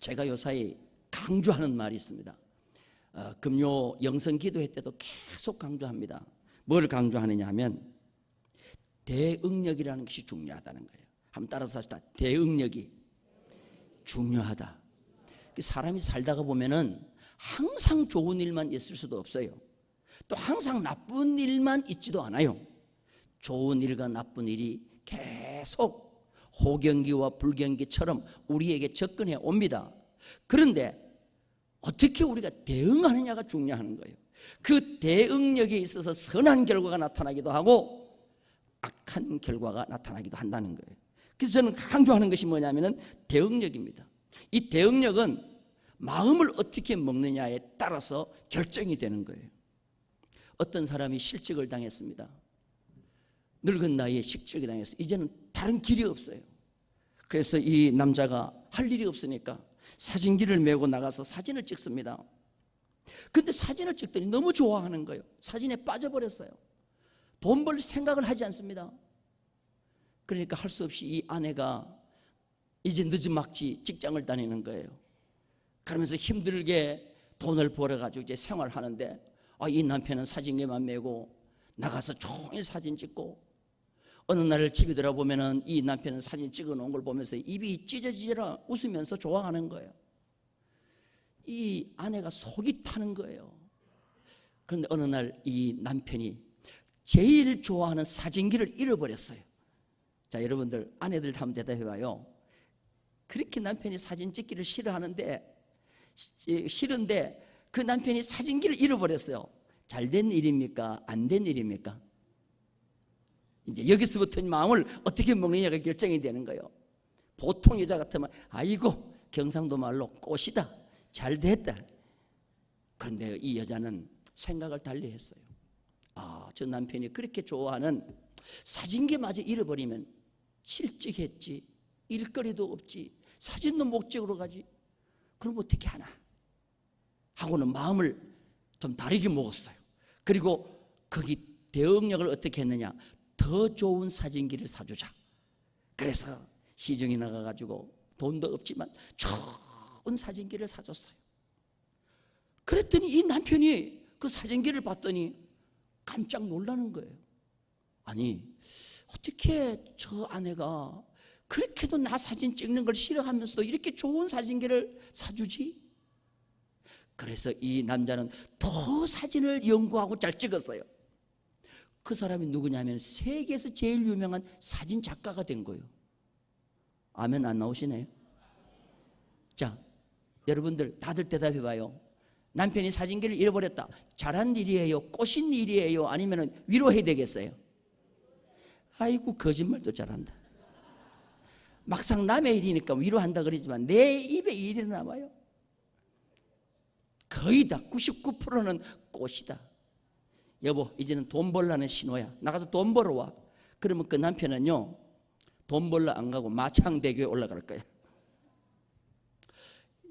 제가 요사이 강조하는 말이 있습니다. 어, 금요 영성 기도회 때도 계속 강조합니다. 뭘 강조하느냐 하면 대응력이라는 것이 중요하다는 거예요. 한번 따라서 합시다. 대응력이 중요하다. 그 사람이 살다가 보면은 항상 좋은 일만 있을 수도 없어요. 또 항상 나쁜 일만 있지도 않아요. 좋은 일과 나쁜 일이 계속 호경기와 불경기처럼 우리에게 접근해 옵니다. 그런데 어떻게 우리가 대응하느냐가 중요한 거예요. 그 대응력에 있어서 선한 결과가 나타나기도 하고 악한 결과가 나타나기도 한다는 거예요. 그래서 저는 강조하는 것이 뭐냐면은 대응력입니다. 이 대응력은 마음을 어떻게 먹느냐에 따라서 결정이 되는 거예요. 어떤 사람이 실직을 당했습니다. 늙은 나이에 실직을 당해서 이제는 다른 길이 없어요. 그래서 이 남자가 할 일이 없으니까 사진기를 메고 나가서 사진을 찍습니다. 근데 사진을 찍더니 너무 좋아하는 거예요. 사진에 빠져버렸어요. 돈 벌 생각을 하지 않습니다. 그러니까 할 수 없이 이 아내가 이제 늦은 막지 직장을 다니는 거예요. 그러면서 힘들게 돈을 벌어가지고 이제 생활하는데 아, 이 남편은 사진기만 메고 나가서 종일 사진 찍고 어느 날 집에 들어보면은 이 남편은 사진 찍어 놓은 걸 보면서 입이 찢어지라 웃으면서 좋아하는 거예요. 이 아내가 속이 타는 거예요. 그런데 어느 날 이 남편이 제일 좋아하는 사진기를 잃어버렸어요. 자, 여러분들 아내들 한번 대답해 봐요. 그렇게 남편이 사진 찍기를 싫어하는데 시- 싫은데 그 남편이 사진기를 잃어버렸어요. 잘 된 일입니까? 안 된 일입니까? 이제 여기서부터 마음을 어떻게 먹느냐가 결정이 되는 거예요. 보통 여자 같으면 아이고 경상도 말로 꽃이다. 잘 됐다. 그런데 이 여자는 생각을 달리 했어요. 아, 저 남편이 그렇게 좋아하는 사진기마저 잃어버리면 실직했지. 일거리도 없지. 사진도 목적으로 가지. 그럼 어떻게 하나? 하고는 마음을 좀 다르게 먹었어요. 그리고 거기 대응력을 어떻게 했느냐? 더 좋은 사진기를 사주자. 그래서 시중에 나가가지고 돈도 없지만 좋은 사진기를 사줬어요. 그랬더니 이 남편이 그 사진기를 봤더니 깜짝 놀라는 거예요. 아니, 어떻게 저 아내가 그렇게도 나 사진 찍는 걸 싫어하면서도 이렇게 좋은 사진기를 사주지? 그래서 이 남자는 더 사진을 연구하고 잘 찍었어요. 그 사람이 누구냐면 세계에서 제일 유명한 사진 작가가 된 거예요. 아멘 안 나오시네요. 자, 여러분들 다들 대답해 봐요. 남편이 사진기를 잃어버렸다. 잘한 일이에요? 꼬신 일이에요? 아니면 위로해야 되겠어요? 아이고 거짓말도 잘한다. 막상 남의 일이니까 위로한다 그러지만 내 입에 일이 나와요. 거의 다 99%는 꽃이다. 여보, 이제는 돈 벌라는 신호야. 나가서 돈 벌어 와. 그러면 그 남편은요, 돈 벌러 안 가고 마창대교에 올라갈 거야.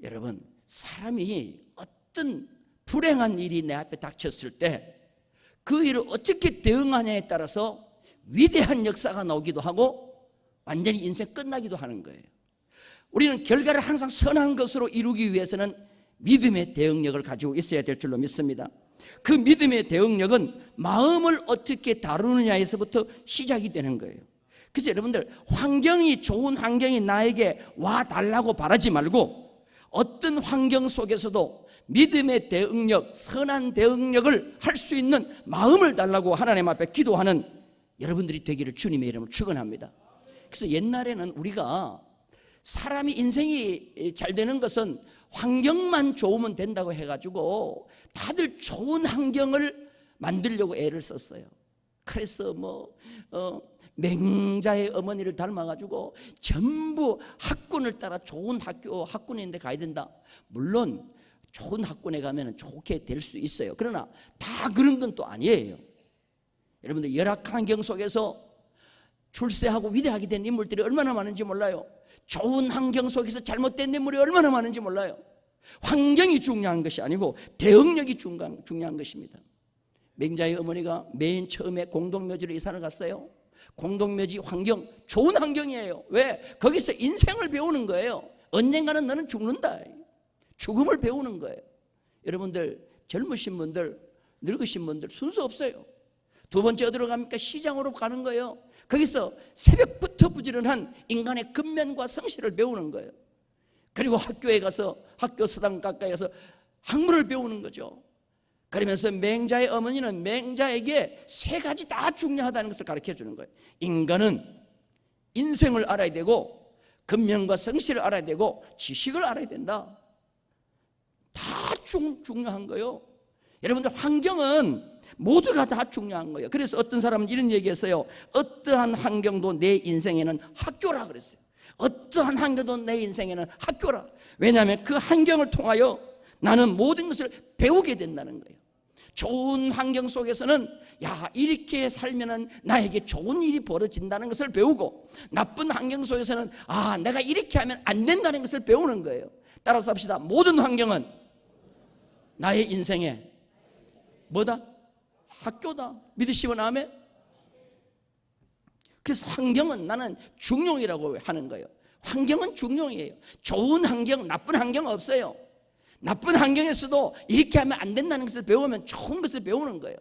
여러분, 사람이 어떤 불행한 일이 내 앞에 닥쳤을 때 그 일을 어떻게 대응하냐에 따라서 위대한 역사가 나오기도 하고 완전히 인생 끝나기도 하는 거예요. 우리는 결과를 항상 선한 것으로 이루기 위해서는 믿음의 대응력을 가지고 있어야 될 줄로 믿습니다. 그 믿음의 대응력은 마음을 어떻게 다루느냐에서부터 시작이 되는 거예요. 그래서 여러분들 환경이 좋은 환경이 나에게 와 달라고 바라지 말고 어떤 환경 속에서도 믿음의 대응력, 선한 대응력을 할 수 있는 마음을 달라고 하나님 앞에 기도하는 여러분들이 되기를 주님의 이름으로 축원합니다. 그래서 옛날에는 우리가 사람이 인생이 잘 되는 것은 환경만 좋으면 된다고 해가지고 다들 좋은 환경을 만들려고 애를 썼어요. 그래서 뭐 어, 맹자의 어머니를 닮아가지고 전부 학군을 따라 좋은 학교 학군인데 가야 된다. 물론 좋은 학군에 가면 좋게 될 수 있어요. 그러나 다 그런 건 또 아니에요. 여러분들 열악한 환경 속에서 출세하고 위대하게 된 인물들이 얼마나 많은지 몰라요. 좋은 환경 속에서 잘못된 인물이 얼마나 많은지 몰라요. 환경이 중요한 것이 아니고 대응력이 중요한, 중요한 것입니다. 맹자의 어머니가 맨 처음에 공동묘지로 이사를 갔어요. 공동묘지 환경 좋은 환경이에요. 왜? 거기서 인생을 배우는 거예요. 언젠가는 너는 죽는다. 죽음을 배우는 거예요. 여러분들 젊으신 분들, 늙으신 분들 순서 없어요. 두 번째 어디로 갑니까? 시장으로 가는 거예요. 거기서 새벽부터 부지런한 인간의 근면과 성실을 배우는 거예요. 그리고 학교에 가서 학교 서당 가까이 가서 학문을 배우는 거죠. 그러면서 맹자의 어머니는 맹자에게 세 가지 다 중요하다는 것을 가르쳐 주는 거예요. 인간은 인생을 알아야 되고 근면과 성실을 알아야 되고 지식을 알아야 된다. 다 중, 중요한 거예요. 여러분들 환경은 모두가 다 중요한 거예요. 그래서 어떤 사람은 이런 얘기했어요. 어떠한 환경도 내 인생에는 학교라 그랬어요. 어떠한 환경도 내 인생에는 학교라. 왜냐하면 그 환경을 통하여 나는 모든 것을 배우게 된다는 거예요. 좋은 환경 속에서는 야 이렇게 살면은 나에게 좋은 일이 벌어진다는 것을 배우고 나쁜 환경 속에서는 아 내가 이렇게 하면 안 된다는 것을 배우는 거예요. 따라서 합시다. 모든 환경은 나의 인생에 뭐다? 학교다. 믿으시면 아멘. 그래서 환경은 나는 중용이라고 하는 거예요. 환경은 중용이에요. 좋은 환경, 나쁜 환경 없어요. 나쁜 환경에서도 이렇게 하면 안 된다는 것을 배우면 좋은 것을 배우는 거예요.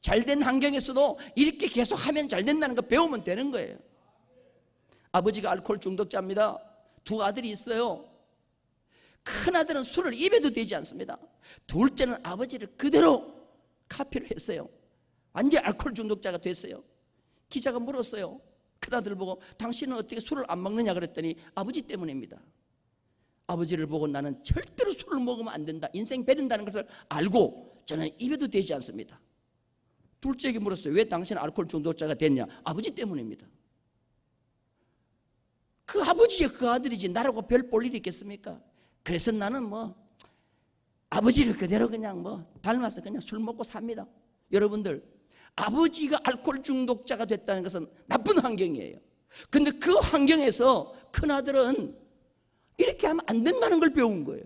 잘된 환경에서도 이렇게 계속 하면 잘 된다는 거 배우면 되는 거예요. 아버지가 알코올 중독자입니다. 두 아들이 있어요. 큰 아들은 술을 입에도 대지 않습니다. 둘째는 아버지를 그대로 카피를 했어요. 완전 알코올 중독자가 됐어요. 기자가 물었어요. 큰 아들 보고 당신은 어떻게 술을 안 먹느냐 그랬더니 아버지 때문입니다. 아버지를 보고 나는 절대로 술을 먹으면 안 된다. 인생 베린다는 것을 알고 저는 입에도 대지 않습니다. 둘째에게 물었어요. 왜 당신 알코올 중독자가 됐냐? 아버지 때문입니다. 그 아버지의 그 아들이지 나라고 별 볼 일이 있겠습니까? 그래서 나는 뭐 아버지를 그대로 그냥 뭐 닮아서 그냥 술 먹고 삽니다. 여러분들 아버지가 알코올 중독자가 됐다는 것은 나쁜 환경이에요. 근데 그 환경에서 큰 아들은 이렇게 하면 안 된다는 걸 배운 거예요.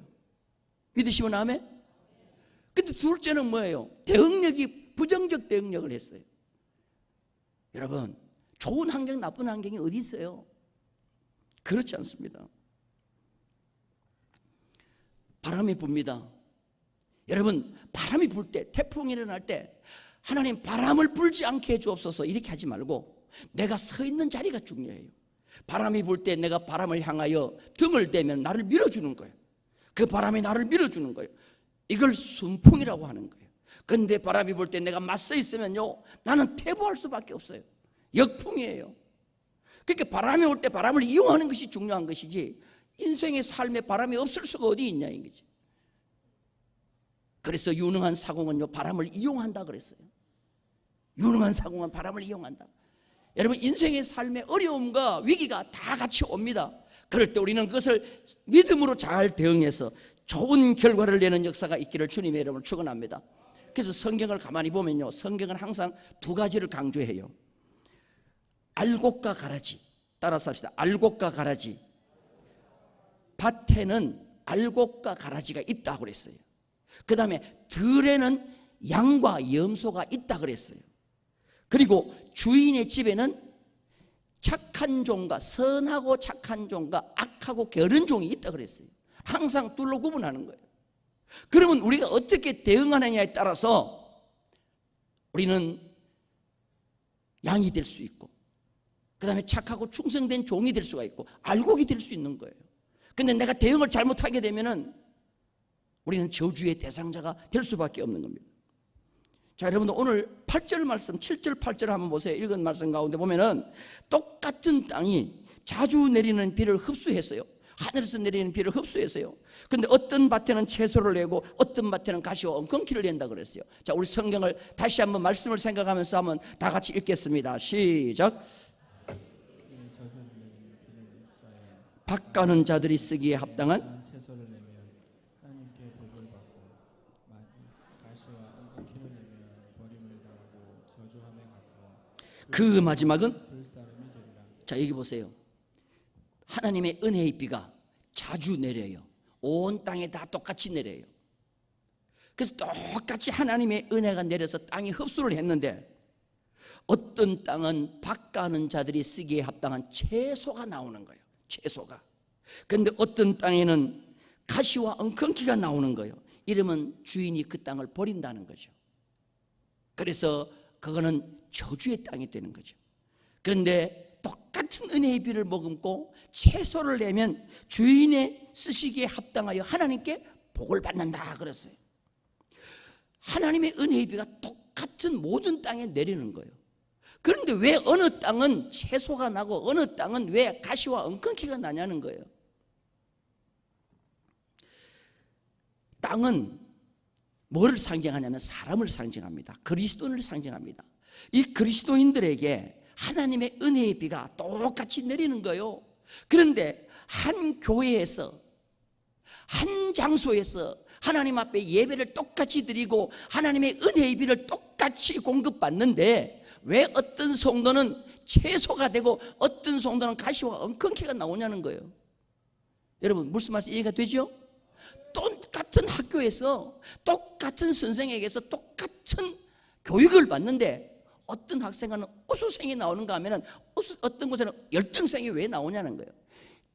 믿으시면 아멘? 근데 둘째는 뭐예요? 대응력이 부정적 대응력을 했어요. 여러분, 좋은 환경, 나쁜 환경이 어디 있어요? 그렇지 않습니다. 바람이 붑니다. 여러분, 바람이 불 때, 태풍이 일어날 때, 하나님 바람을 불지 않게 해 주옵소서 이렇게 하지 말고 내가 서 있는 자리가 중요해요. 바람이 불 때 내가 바람을 향하여 등을 대면 나를 밀어주는 거예요. 그 바람이 나를 밀어주는 거예요. 이걸 순풍이라고 하는 거예요. 근데 바람이 불 때 내가 맞서 있으면요, 나는 퇴보할 수밖에 없어요. 역풍이에요. 그러니까 바람이 올 때 바람을 이용하는 것이 중요한 것이지 인생의 삶에 바람이 없을 수가 어디 있냐 이거지. 그래서 유능한 사공은요 바람을 이용한다 그랬어요. 유능한 사공은 바람을 이용한다. 여러분 인생의 삶의 어려움과 위기가 다 같이 옵니다. 그럴 때 우리는 그것을 믿음으로 잘 대응해서 좋은 결과를 내는 역사가 있기를 주님의 이름으로 축원합니다. 그래서 성경을 가만히 보면요. 성경은 항상 두 가지를 강조해요. 알곡과 가라지. 따라서 합시다. 알곡과 가라지. 밭에는 알곡과 가라지가 있다고 그랬어요. 그 다음에 들에는 양과 염소가 있다 그랬어요. 그리고 주인의 집에는 착한 종과 선하고 착한 종과 악하고 게으른 종이 있다 그랬어요. 항상 둘로 구분하는 거예요. 그러면 우리가 어떻게 대응하느냐에 따라서 우리는 양이 될 수 있고 그 다음에 착하고 충성된 종이 될 수가 있고 알곡이 될 수 있는 거예요. 근데 내가 대응을 잘못하게 되면은 우리는 저주의 대상자가 될 수밖에 없는 겁니다. 자, 여러분들 오늘 8절 말씀, 7절, 8절 한번 보세요. 읽은 말씀 가운데 보면은 똑같은 땅이 자주 내리는 비를 흡수했어요. 하늘에서 내리는 비를 흡수했어요. 근데 어떤 밭에는 채소를 내고 어떤 밭에는 가시와 엉겅퀴를 낸다 그랬어요. 자, 우리 성경을 다시 한번 말씀을 생각하면서 한번 다 같이 읽겠습니다. 시작. 밭 가는 자들이 쓰기에 합당한 채소를 내면 하나님께 복을 받고 마- 가시와 엉겅퀴를 내면 버림을 당하고 저주함에 갖고 그 마지막은 자 여기 보세요. 하나님의 은혜의 비가 자주 내려요. 온 땅에 다 똑같이 내려요. 그래서 똑같이 하나님의 은혜가 내려서 땅이 흡수를 했는데 어떤 땅은 밭가는 자들이 쓰기에 합당한 채소가 나오는 거예요. 채소가. 그런데 어떤 땅에는 가시와 엉겅퀴가 나오는 거예요. 이러면 주인이 그 땅을 버린다는 거죠. 그래서 그거는 저주의 땅이 되는 거죠. 그런데 똑같은 은혜의 비를 머금고 채소를 내면 주인의 쓰시기에 합당하여 하나님께 복을 받는다 그랬어요. 하나님의 은혜의 비가 똑같은 모든 땅에 내리는 거예요. 그런데 왜 어느 땅은 채소가 나고 어느 땅은 왜 가시와 엉겅퀴가 나냐는 거예요. 땅은 뭐를 상징하냐면 사람을 상징합니다. 그리스도인을 상징합니다. 이 그리스도인들에게 하나님의 은혜의 비가 똑같이 내리는 거예요. 그런데 한 교회에서 한 장소에서 하나님 앞에 예배를 똑같이 드리고 하나님의 은혜의 비를 똑같이 공급받는데 왜 어떤 성도는 채소가 되고 어떤 성도는 가시와 엉겅퀴가 나오냐는 거예요. 여러분 무슨 말씀 이해가 되죠? 똑같은 학교에서 똑같은 선생에게서 똑같은 교육을 받는데 어떤 학생은 우수생이 나오는가 하면은 우수, 어떤 곳에는 열등생이 왜 나오냐는 거예요.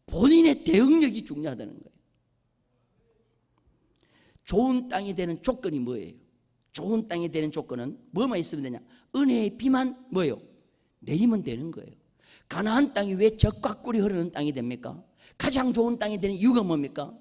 본인의 대응력이 중요하다는 거예요. 좋은 땅이 되는 조건이 뭐예요? 좋은 땅이 되는 조건은 뭐만 있으면 되냐? 은혜의 비만 뭐예요? 내리면 되는 거예요. 가나안 땅이 왜 적과 꿀이 흐르는 땅이 됩니까? 가장 좋은 땅이 되는 이유가 뭡니까?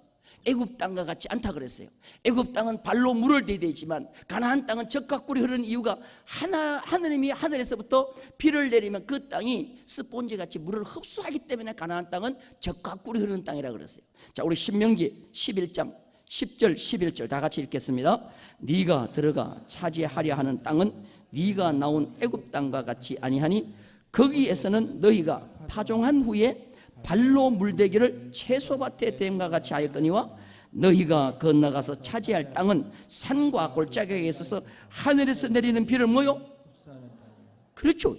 애굽 땅과 같지 않다 그랬어요. 애굽 땅은 발로 물을 대대지만 가나안 땅은 적과 꿀이 흐르는 이유가 하나 하느님이 하늘에서부터 비를 내리면 그 땅이 스폰지 같이 물을 흡수하기 때문에 가나안 땅은 적과 꿀이 흐르는 땅이라 그랬어요. 자, 우리 신명기 11장 10절 11절 다 같이 읽겠습니다. 네가 들어가 차지하려 하는 땅은 네가 나온 애굽 땅과 같이 아니하니 거기에서는 너희가 파종한 후에 발로 물대기를 채소밭에 댐과 같이 하였거니와 너희가 건너가서 차지할 땅은 산과 골짜기에 있어서 하늘에서 내리는 비를 뭐요? 그렇죠.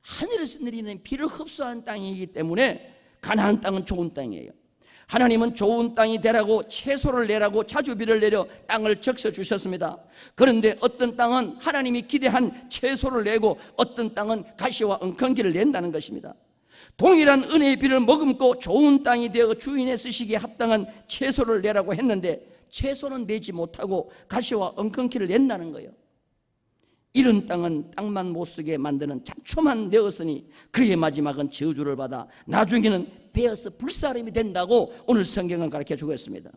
하늘에서 내리는 비를 흡수한 땅이기 때문에 가나안 땅은 좋은 땅이에요. 하나님은 좋은 땅이 되라고 채소를 내라고 자주 비를 내려 땅을 적셔 주셨습니다. 그런데 어떤 땅은 하나님이 기대한 채소를 내고 어떤 땅은 가시와 엉겅기를 낸다는 것입니다. 동일한 은혜의 비를 머금고 좋은 땅이 되어 주인의 쓰시기에 합당한 채소를 내라고 했는데 채소는 내지 못하고 가시와 엉겅퀴를 낸다는 거예요. 이런 땅은 땅만 못 쓰게 만드는 잡초만 내었으니 그의 마지막은 저주를 받아 나중에는 베어서 불사름이 된다고 오늘 성경은 가르쳐 주고 있습니다.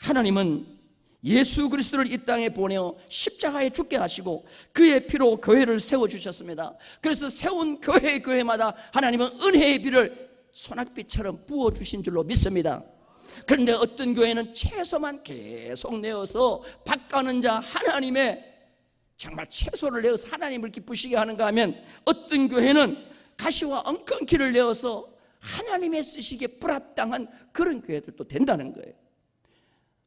하나님은 예수 그리스도를 이 땅에 보내어 십자가에 죽게 하시고 그의 피로 교회를 세워 주셨습니다. 그래서 세운 교회 교회마다 하나님은 은혜의 비를 소낙비처럼 부어 주신 줄로 믿습니다. 그런데 어떤 교회는 채소만 계속 내어서 바가는 자 하나님의 정말 채소를 내어서 하나님을 기쁘시게 하는가 하면 어떤 교회는 가시와 엉겅퀴를 내어서 하나님의 쓰시기에 불합당한 그런 교회들도 된다는 거예요.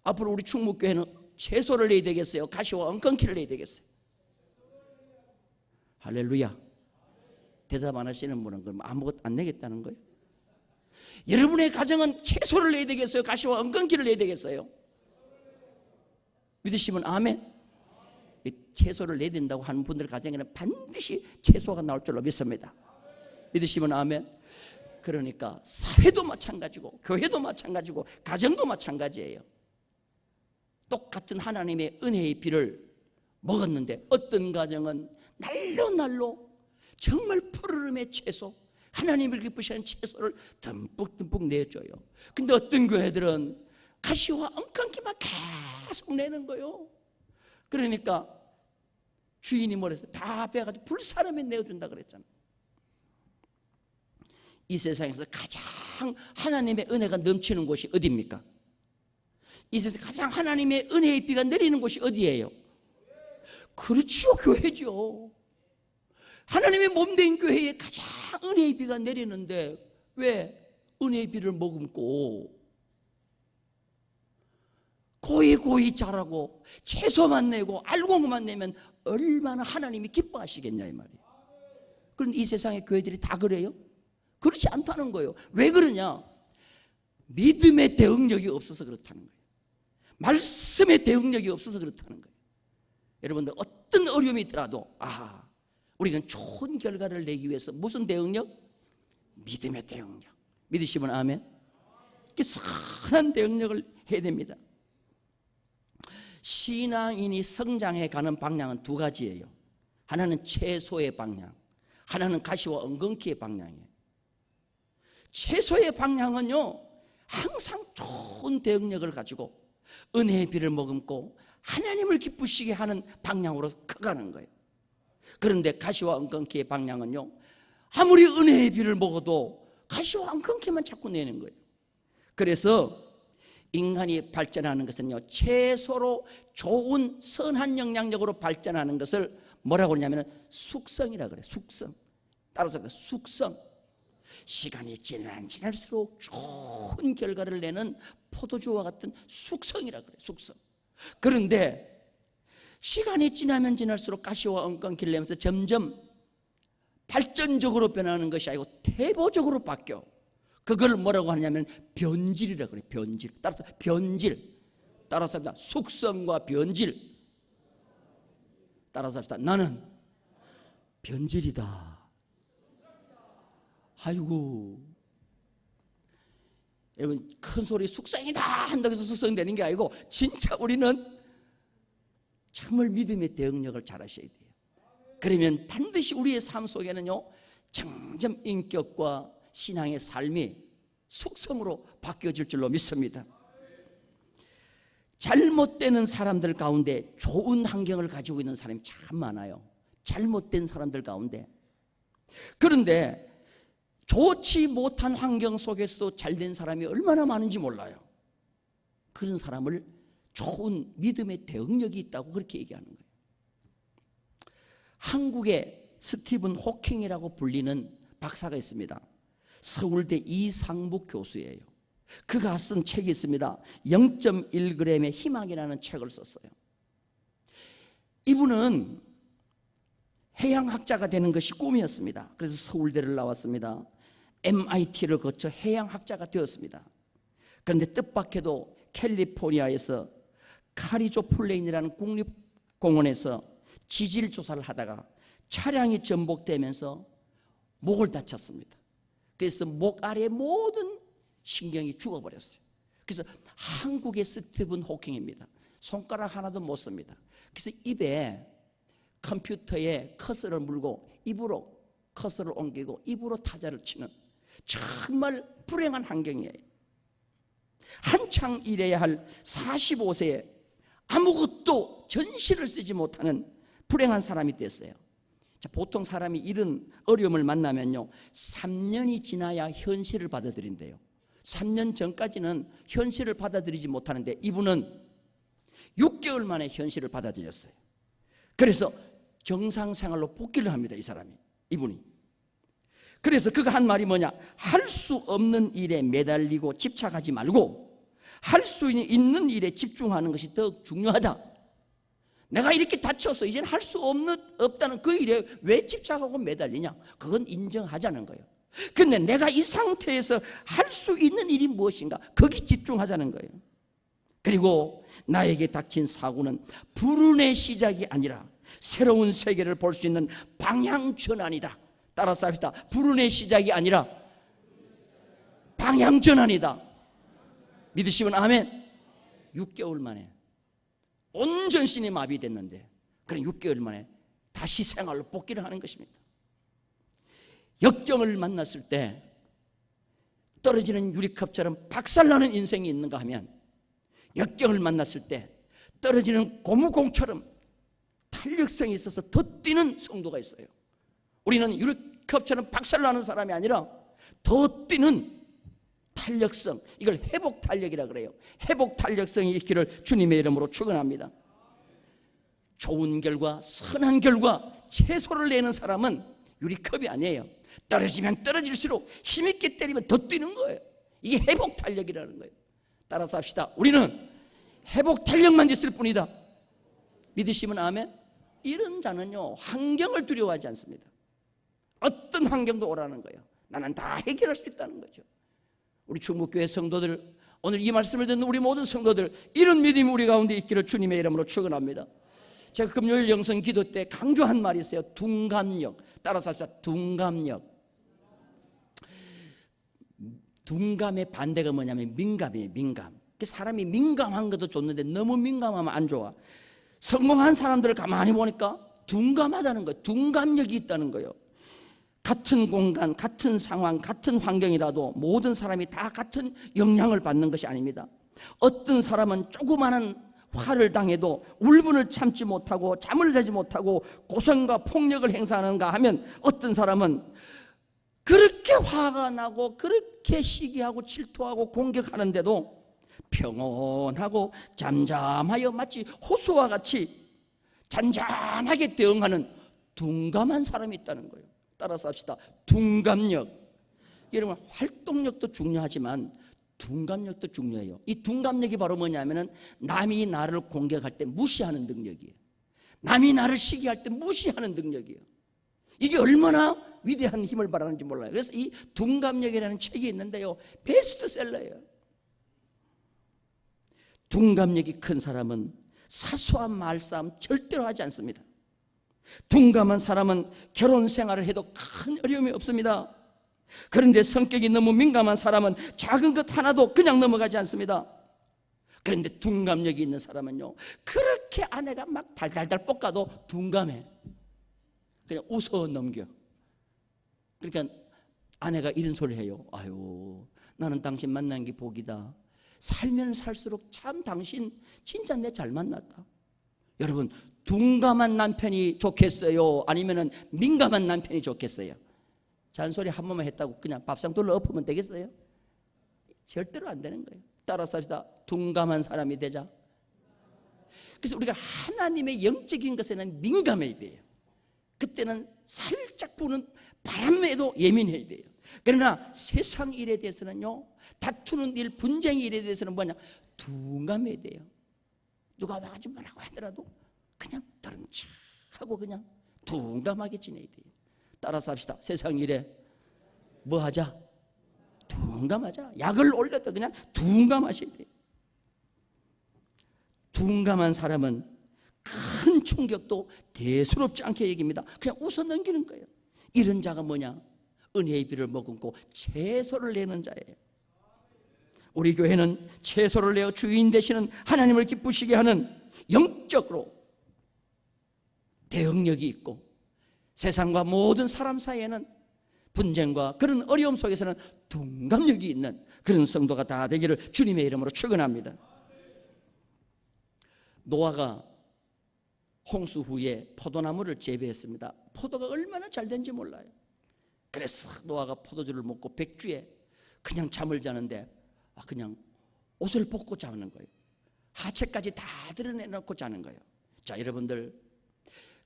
앞으로 우리 충북교회는 채소를 내야 되겠어요? 가시와 엉겅퀴를 내야 되겠어요? 할렐루야. 대답 안 하시는 분은 그럼 아무것도 안 내겠다는 거예요? 여러분의 가정은 채소를 내야 되겠어요? 가시와 엉겅퀴를 내야 되겠어요? 믿으시면 아멘. 이 채소를 내야 된다고 하는 분들 가정에는 반드시 채소가 나올 줄로 믿습니다. 믿으시면 아멘. 그러니까 사회도 마찬가지고 교회도 마찬가지고 가정도 마찬가지예요. 똑같은 하나님의 은혜의 비를 먹었는데 어떤 가정은 날로 날로 정말 푸르름의 채소 하나님을 기쁘시는 채소를 듬뿍듬뿍 내줘요. 근데 어떤 교회들은 가시와 엉겅퀴만 계속 내는 거요. 그러니까 주인이 뭐랬어요? 다 빼가지고 불사름에 내어준다 그랬잖아요. 이 세상에서 가장 하나님의 은혜가 넘치는 곳이 어디입니까? 이 세상 가장 하나님의 은혜의 비가 내리는 곳이 어디예요? 그렇지요, 교회죠. 하나님의 몸된 교회에 가장 은혜의 비가 내리는데 왜 은혜의 비를 머금고 고이 고이 자라고 채소만 내고 알곡만 내면 얼마나 하나님이 기뻐하시겠냐 이 말이에요. 그런데 이 세상의 교회들이 다 그래요? 그렇지 않다는 거예요. 왜 그러냐? 믿음의 대응력이 없어서 그렇다는 거예요. 말씀의 대응력이 없어서 그렇다는 거예요. 여러분들 어떤 어려움이 있더라도 아 우리는 좋은 결과를 내기 위해서 무슨 대응력? 믿음의 대응력. 믿으시면 아멘. 이렇게 선한 대응력을 해야 됩니다. 신앙인이 성장해 가는 방향은 두 가지예요. 하나는 채소의 방향, 하나는 가시와 엉겅퀴의 방향이에요. 채소의 방향은요, 항상 좋은 대응력을 가지고 은혜의 비를 머금고 하나님을 기쁘시게 하는 방향으로 커가는 거예요. 그런데 가시와 엉겅퀴의 방향은요, 아무리 은혜의 비를 먹어도 가시와 엉겅퀴만 자꾸 내는 거예요. 그래서 인간이 발전하는 것은요, 채소로 좋은 선한 영향력으로 발전하는 것을 뭐라고 그러냐면 숙성이라 그래요. 숙성. 따라서 그 숙성. 시간이 지나면 지날수록 좋은 결과를 내는 포도주와 같은 숙성이라 그래요. 숙성. 그런데 시간이 지나면 지날수록 가시와 엉겅퀴를 내면서 점점 발전적으로 변하는 것이 아니고 태보적으로 바뀌어. 그걸 뭐라고 하냐면 변질이라 그래. 변질. 따라서 변질. 따라서 합니다. 숙성과 변질. 따라서 합시다. 나는 변질이다. 아이고. 여러분 큰 소리 숙성이다 한다고 해서 숙성되는 게 아니고 진짜 우리는 정말 믿음의 대응력을 잘 하셔야 돼요. 그러면 반드시 우리의 삶 속에는요 점점 인격과 신앙의 삶이 숙성으로 바뀌어질 줄로 믿습니다. 잘못되는 사람들 가운데 좋은 환경을 가지고 있는 사람이 참 많아요. 잘못된 사람들 가운데. 그런데 좋지 못한 환경 속에서도 잘된 사람이 얼마나 많은지 몰라요. 그런 사람을 좋은 믿음의 대응력이 있다고 그렇게 얘기하는 거예요. 한국의 스티븐 호킹이라고 불리는 박사가 있습니다. 서울대 이상북 교수예요. 그가 쓴 책이 있습니다. 0.1g의 희망이라는 책을 썼어요. 이분은 해양학자가 되는 것이 꿈이었습니다. 그래서 서울대를 나왔습니다. MIT를 거쳐 해양학자가 되었습니다. 그런데 뜻밖에도 캘리포니아에서 카리조 플레인이라는 국립공원에서 지질 조사를 하다가 차량이 전복되면서 목을 다쳤습니다. 그래서 목 아래 모든 신경이 죽어버렸어요. 그래서 한국의 스티븐 호킹입니다. 손가락 하나도 못 씁니다. 그래서 입에 컴퓨터에 커서를 물고 입으로 커서를 옮기고 입으로 타자를 치는 정말 불행한 환경이에요. 한창 일해야 할 45세에 아무것도 전시를 쓰지 못하는 불행한 사람이 됐어요. 자, 보통 사람이 이런 어려움을 만나면요, 3년이 지나야 현실을 받아들인대요. 3년 전까지는 현실을 받아들이지 못하는데 이분은 6개월 만에 현실을 받아들였어요. 그래서 정상 생활로 복귀를 합니다, 이 사람이. 이분이. 그래서 그가 한 말이 뭐냐? 할 수 없는 일에 매달리고 집착하지 말고 할 수 있는 일에 집중하는 것이 더 중요하다. 내가 이렇게 다쳐서 이제는 할 수 없는 없다는 그 일에 왜 집착하고 매달리냐? 그건 인정하자는 거예요. 근데 내가 이 상태에서 할 수 있는 일이 무엇인가? 거기 집중하자는 거예요. 그리고 나에게 닥친 사고는 불운의 시작이 아니라 새로운 세계를 볼 수 있는 방향 전환이다. 따라서 합시다. 불운의 시작이 아니라 방향 전환이다. 믿으시면 아멘. 6개월 만에 온 전 신이 마비됐는데 그런 6개월 만에 다시 생활로 복귀를 하는 것입니다. 역경을 만났을 때 떨어지는 유리컵처럼 박살나는 인생이 있는가 하면 역경을 만났을 때 떨어지는 고무공처럼 탄력성이 있어서 더 뛰는 성도가 있어요. 우리는 유리컵처럼 박살나는 사람이 아니라 더 뛰는 탄력성, 이걸 회복 탄력이라 그래요. 회복 탄력성이 있기를 주님의 이름으로 축원합니다. 좋은 결과, 선한 결과, 채소를 내는 사람은 유리컵이 아니에요. 떨어지면 떨어질수록 힘있게 때리면 더 뛰는 거예요. 이게 회복 탄력이라는 거예요. 따라서 합시다. 우리는 회복 탄력만 있을 뿐이다. 믿으시면 아멘. 이런 자는요 환경을 두려워하지 않습니다. 어떤 환경도 오라는 거예요. 나는 다 해결할 수 있다는 거죠. 우리 충북교회 성도들 오늘 이 말씀을 듣는 우리 모든 성도들 이런 믿음이 우리 가운데 있기를 주님의 이름으로 축원합니다. 제가 금요일 영성 기도 때 강조한 말이 있어요. 둔감력. 따라서 합시다. 둔감력. 둔감의 반대가 뭐냐면 민감이에요, 민감. 그 사람이 민감한 것도 좋는데 너무 민감하면 안 좋아. 성공한 사람들을 가만히 보니까 둔감하다는 거예요. 둔감력이 있다는 거예요. 같은 공간, 같은 상황, 같은 환경이라도 모든 사람이 다 같은 영향을 받는 것이 아닙니다. 어떤 사람은 조그마한 화를 당해도 울분을 참지 못하고 잠을 자지 못하고 고성과 폭력을 행사하는가 하면 어떤 사람은 그렇게 화가 나고 그렇게 시기하고 질투하고 공격하는데도 평온하고 잠잠하여 마치 호수와 같이 잔잔하게 대응하는 둔감한 사람이 있다는 거예요. 따라서 합시다. 둔감력. 여러분 활동력도 중요하지만 둔감력도 중요해요. 이 둔감력이 바로 뭐냐면은 남이 나를 공격할 때 무시하는 능력이에요. 남이 나를 시기할 때 무시하는 능력이에요. 이게 얼마나 위대한 힘을 발하는지 몰라요. 그래서 이 둔감력이라는 책이 있는데요. 베스트셀러예요. 둔감력이 큰 사람은 사소한 말싸움 절대로 하지 않습니다. 둔감한 사람은 결혼 생활을 해도 큰 어려움이 없습니다. 그런데 성격이 너무 민감한 사람은 작은 것 하나도 그냥 넘어가지 않습니다. 그런데 둔감력이 있는 사람은요, 그렇게 아내가 막 달달달 볶아도 둔감해. 그냥 웃어 넘겨. 그러니까 아내가 이런 소리 해요. 아유, 나는 당신 만난 게 복이다. 살면 살수록 참 당신 진짜 내 잘 만났다. 여러분, 둔감한 남편이 좋겠어요? 아니면은 민감한 남편이 좋겠어요? 잔소리 한 번만 했다고 그냥 밥상 돌려 엎으면 되겠어요? 절대로 안 되는 거예요. 따라서 합시다. 둔감한 사람이 되자. 그래서 우리가 하나님의 영적인 것에는 민감해야 돼요. 그때는 살짝 부는 바람에도 예민해야 돼요. 그러나 세상 일에 대해서는요, 다투는 일, 분쟁 일에 대해서는 뭐냐, 둔감해야 돼요. 누가 와가지고 뭐라고 하더라도 그냥 다른 척 하고 그냥 둔감하게 지내야 돼요. 따라서 합시다. 세상 일에 뭐 하자? 둔감하자. 약을 올려도 그냥 둔감하셔야 돼요. 둔감한 사람은 큰 충격도 대수롭지 않게 얘기입니다. 그냥 웃어 넘기는 거예요. 이런 자가 뭐냐? 은혜의 비를 머금고 채소를 내는 자예요. 우리 교회는 채소를 내어 주인 되시는 하나님을 기쁘시게 하는 영적으로 대응력이 있고 세상과 모든 사람 사이에는 분쟁과 그런 어려움 속에서는 동감력이 있는 그런 성도가 다 되기를 주님의 이름으로 축원합니다. 노아가 홍수 후에 포도나무를 재배했습니다. 포도가 얼마나 잘 된지 몰라요. 그래서 노아가 포도주를 먹고 백주에 그냥 잠을 자는데 아, 그냥 옷을 벗고 자는 거예요. 하체까지 다 드러내놓고 자는 거예요. 자, 여러분들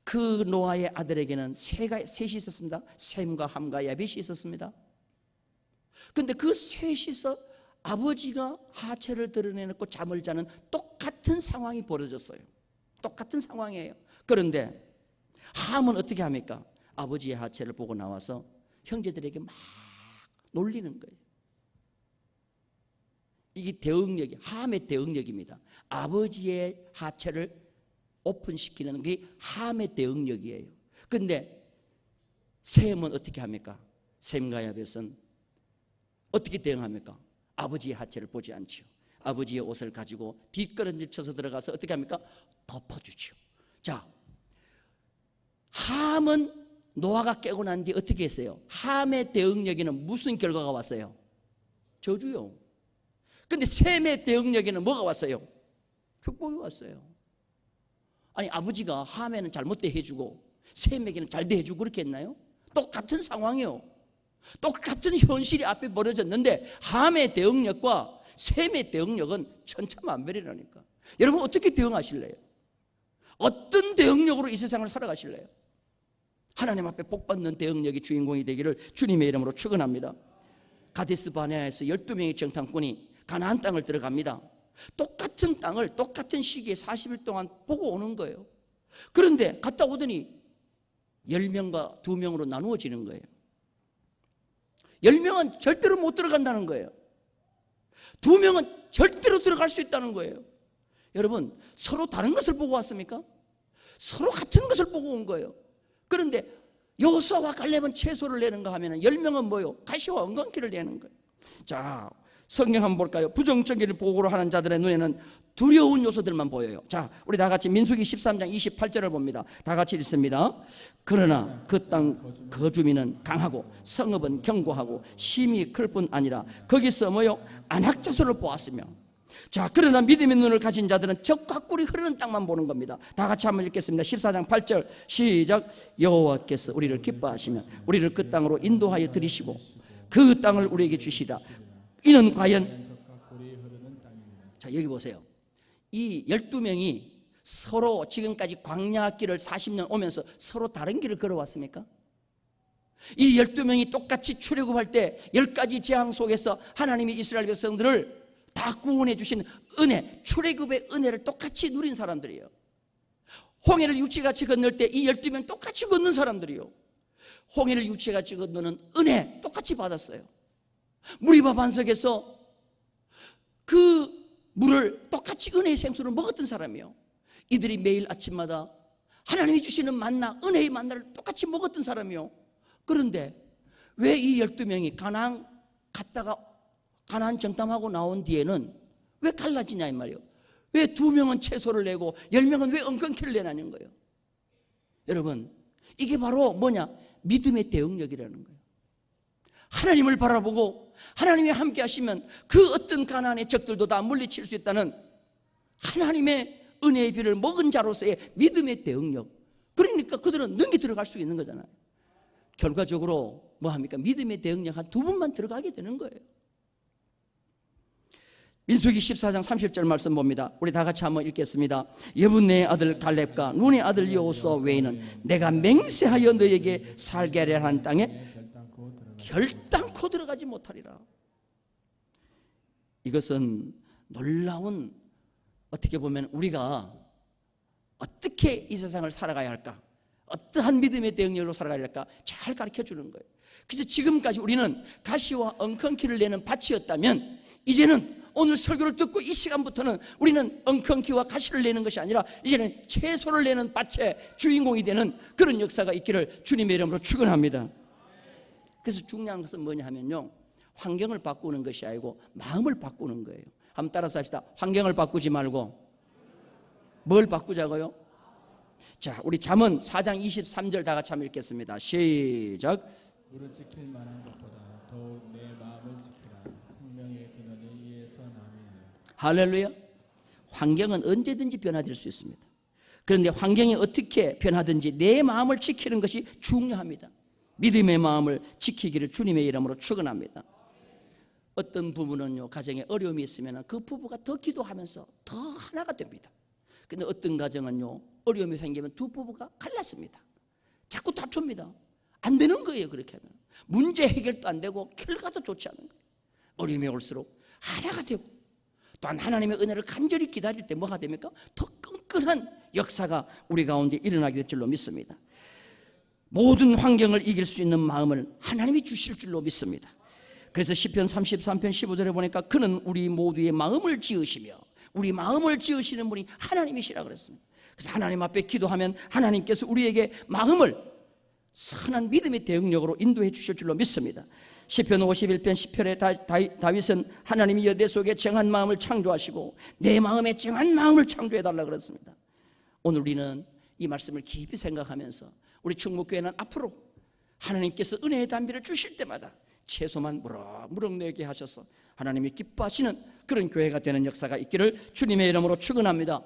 그 노아의 아들에게는 세가 셋이 있었습니다. 셈과 함과 야벳이 있었습니다. 근데 그 셋이서 아버지가 하체를 드러내놓고 잠을 자는 똑같은 상황이 벌어졌어요. 똑같은 상황이에요. 그런데 함은 어떻게 합니까? 아버지의 하체를 보고 나와서 형제들에게 막 놀리는 거예요. 이게 대응력이 함의 대응력입니다. 아버지의 하체를 오픈시키는 게 함의 대응력이에요. 근데 셈은 어떻게 합니까? 셈과 야벳은 어떻게 대응합니까? 아버지의 하체를 보지 않죠. 아버지의 옷을 가지고 뒷걸음질 쳐서 들어가서 어떻게 합니까? 덮어주죠. 자, 함은 노아가 깨고 난 뒤 어떻게 했어요? 함의 대응력에는 무슨 결과가 왔어요? 저주요. 근데 셈의 대응력에는 뭐가 왔어요? 축복이 왔어요. 아니 아버지가 함에는 잘못돼 해주고 셈에게는 잘돼 해주고 그렇게 했나요? 똑같은 상황이요. 똑같은 현실이 앞에 벌어졌는데 함의 대응력과 셈의 대응력은 천차만별이라니까. 여러분 어떻게 대응하실래요? 어떤 대응력으로 이 세상을 살아가실래요? 하나님 앞에 복받는 대응력이 주인공이 되기를 주님의 이름으로 축원합니다. 가데스 바네아에서 12명의 정탐꾼이 가나안 땅을 들어갑니다. 똑같은 땅을 똑같은 시기에 40일 동안 보고 오는 거예요. 그런데 갔다 오더니 10명과 2명으로 나누어지는 거예요. 10명은 절대로 못 들어간다는 거예요. 2명은 절대로 들어갈 수 있다는 거예요. 여러분, 서로 다른 것을 보고 왔습니까? 서로 같은 것을 보고 온 거예요. 그런데 여호수아와 갈렙은 채소를 내는가 하면 10명은 뭐요? 가시와 엉겅퀴를 내는 거예요. 자, 성경 한번 볼까요? 부정적인 보고를 하는 자들의 눈에는 두려운 요소들만 보여요. 자, 우리 다 같이 민수기 13장 28절을 봅니다. 다 같이 읽습니다. 그러나 그 땅 거주민은 강하고 성읍은 견고하고 심이 클뿐 아니라 거기서 뭐요? 안학자소를 보았으며 자, 그러나 믿음의 눈을 가진 자들은 적과 꿀이 흐르는 땅만 보는 겁니다. 다 같이 한번 읽겠습니다. 14장 8절 시작 여호와께서 우리를 기뻐하시면 우리를 그 땅으로 인도하여 들이시고 그 땅을 우리에게 주시라. 이는 과연. 자, 여기 보세요. 이 12명이 서로 지금까지 광야 길을 40년 오면서 서로 다른 길을 걸어왔습니까? 이 12명이 똑같이 출애굽할 때 10가지 재앙 속에서 하나님이 이스라엘 백성들을 다 구원해 주신 은혜, 출애굽의 은혜를 똑같이 누린 사람들이에요. 홍해를 육지같이 건널 때이 12명 똑같이 걷는 사람들이요. 홍해를 육지같이 건너는 은혜 똑같이 받았어요. 무리바 반석에서 그 물을 똑같이 은혜의 생수를 먹었던 사람이요. 이들이 매일 아침마다 하나님이 주시는 만나, 은혜의 만나를 똑같이 먹었던 사람이요. 그런데 왜이 12명이 가나안 갔다가 가나안 정탐하고 나온 뒤에는 왜 갈라지냐 이 말이에요. 왜 두 명은 채소를 내고 열 명은 왜 엉겅퀴를 내냐는 거예요. 여러분, 이게 바로 뭐냐? 믿음의 대응력이라는 거예요. 하나님을 바라보고 하나님이 함께 하시면 그 어떤 가난의 적들도 다 물리칠 수 있다는 하나님의 은혜의 비를 먹은 자로서의 믿음의 대응력. 그러니까 그들은 능히 들어갈 수 있는 거잖아요. 결과적으로 뭐 합니까? 믿음의 대응력 한 두 분만 들어가게 되는 거예요. 민수기 14장 30절 말씀 봅니다. 우리 다 같이 한번 읽겠습니다. 예분네의 아들 갈렙과 눈의 아들 여호수아 외에는 내가 맹세하여 너에게 살게 하려 하는 땅에. 결단코 들어가지 못하리라. 이것은 놀라운 어떻게 보면 우리가 어떻게 이 세상을 살아가야 할까? 어떠한 믿음의 대응력으로 살아가야 할까? 잘 가르쳐 주는 거예요. 그래서 지금까지 우리는 가시와 엉겅퀴를 내는 밭이었다면 이제는 오늘 설교를 듣고 이 시간부터는 우리는 엉겅퀴와 가시를 내는 것이 아니라 이제는 채소를 내는 밭의 주인공이 되는 그런 역사가 있기를 주님의 이름으로 축원합니다. 그래서 중요한 것은 뭐냐 하면요. 환경을 바꾸는 것이 아니고 마음을 바꾸는 거예요. 한번 따라서 합시다. 환경을 바꾸지 말고 뭘 바꾸자고요? 자, 우리 잠언 4장 23절 다 같이 한번 읽겠습니다. 시작. 무르지킬 만한 것보다 더욱 내 마음을 지키라. 생명의 근원이 이에서 남이니라. 할렐루야. 환경은 언제든지 변화될 수 있습니다. 그런데 환경이 어떻게 변하든지 내 마음을 지키는 것이 중요합니다. 믿음의 마음을 지키기를 주님의 이름으로 축원합니다. 어떤 부부는요 가정에 어려움이 있으면 그 부부가 더 기도하면서 더 하나가 됩니다. 근데 어떤 가정은요 어려움이 생기면 두 부부가 갈랐습니다. 자꾸 다툽니다. 안 되는 거예요 그렇게 하면 문제 해결도 안 되고 결과도 좋지 않은 거예요. 어려움이 올수록 하나가 되고 또한 하나님의 은혜를 간절히 기다릴 때 뭐가 됩니까? 더 끈끈한 역사가 우리 가운데 일어나게 될 줄로 믿습니다. 모든 환경을 이길 수 있는 마음을 하나님이 주실 줄로 믿습니다. 그래서 시편 33편 15절에 보니까 그는 우리 모두의 마음을 지으시며 우리 마음을 지으시는 분이 하나님이시라 그랬습니다. 그래서 하나님 앞에 기도하면 하나님께서 우리에게 마음을 선한 믿음의 대응력으로 인도해 주실 줄로 믿습니다. 시편 51편 10편에 다 윗은 하나님이 여대 속에 정한 마음을 창조하시고 내 마음에 정한 마음을 창조해 달라 그랬습니다. 오늘 우리는 이 말씀을 깊이 생각하면서 우리 충북교회는 앞으로 하나님께서 은혜의 담비를 주실 때마다 채소만 무럭무럭 내게 하셔서 하나님이 기뻐하시는 그런 교회가 되는 역사가 있기를 주님의 이름으로 축원합니다.